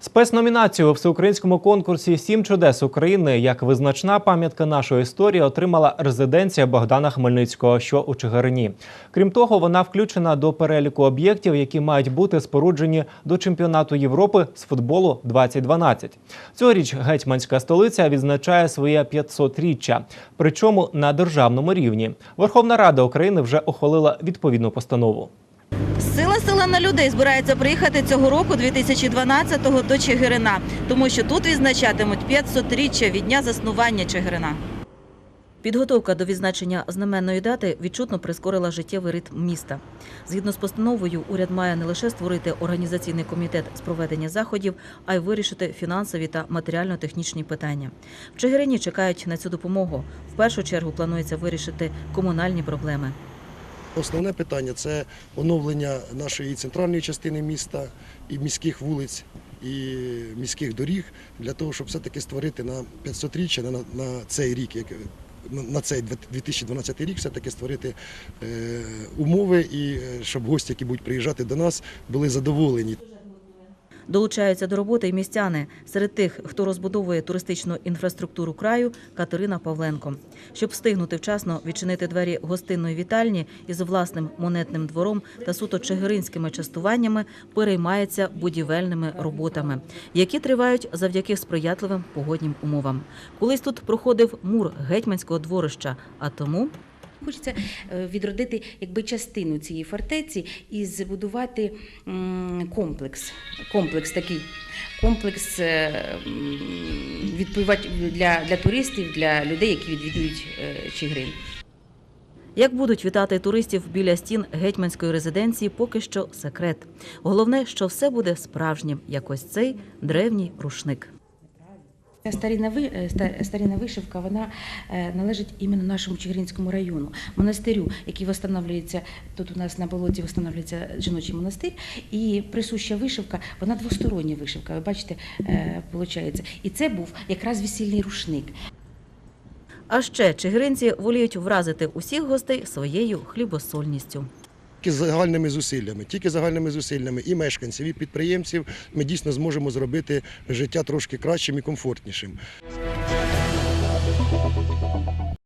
Спецномінацію у всеукраїнському конкурсі Сім чудес України як визначна пам'ятка нашої історії отримала резиденція Богдана Хмельницького, що у Чигирині. Крім того, вона включена до переліку об'єктів, які мають бути споруджені до чемпіонату Європи з футболу 2012. Цьогоріч гетьманська столиця відзначає своє 500-річчя, причому на державному рівні. Верховна Рада України вже ухвалила відповідну постанову. Сила села на людей збирається приїхати цього року, 2012-го, до Чигирина, тому що тут відзначатимуть 500-річчя від дня заснування Чигирина. Підготовка до відзначення знаменної дати відчутно прискорила життєвий ритм міста. Згідно з постановою, уряд має не лише створити організаційний комітет з проведення заходів, а й вирішити фінансові та матеріально-технічні питання. В Чигирині чекають на цю допомогу. В першу чергу планується вирішити комунальні проблеми. Основне питання це оновлення нашої центральної частини міста і міських вулиць. І міських доріг для того, щоб все-таки створити на 500-річчя на, на цей рік, як на цей 2012 рік, все-таки створити е, умови і е, щоб гості, які будуть приїжджати до нас, були задоволені. Долучаються до роботи й містяни. Серед тих, хто розбудовує туристичну інфраструктуру краю, Катерина Павленко. Щоб встигнути вчасно відчинити двері гостинної вітальні із власним монетним двором та суто чигиринськими частуваннями, переймається будівельними роботами, які тривають завдяки сприятливим погоднім умовам. Колись тут проходив мур гетьманського дворища, а тому Хочеться е, відродити якби частину цієї фортеці і збудувати комплекс. Комплекс такий комплекс е, відпочивач- для, для туристів, для людей, які відвідують е, Чигирин. Як будуть вітати туристів біля стін гетьманської резиденції, поки що секрет. Головне, що все буде справжнім, як ось цей древній рушник. Ви- е, вишивка вона е, належить іменно нашому Чигиринському району, монастирю, який встановлюється тут. У нас на болоті встановлюється жіночий монастир, і присуща вишивка, вона двостороння вишивка. Ви бачите, виходить. І це був якраз весільний рушник. А ще чигиринці воліють вразити усіх гостей своєю хлібосольністю. Тільки загальними зусиллями, тільки загальними зусиллями і мешканців, і підприємців ми дійсно зможемо зробити життя трошки кращим і комфортнішим.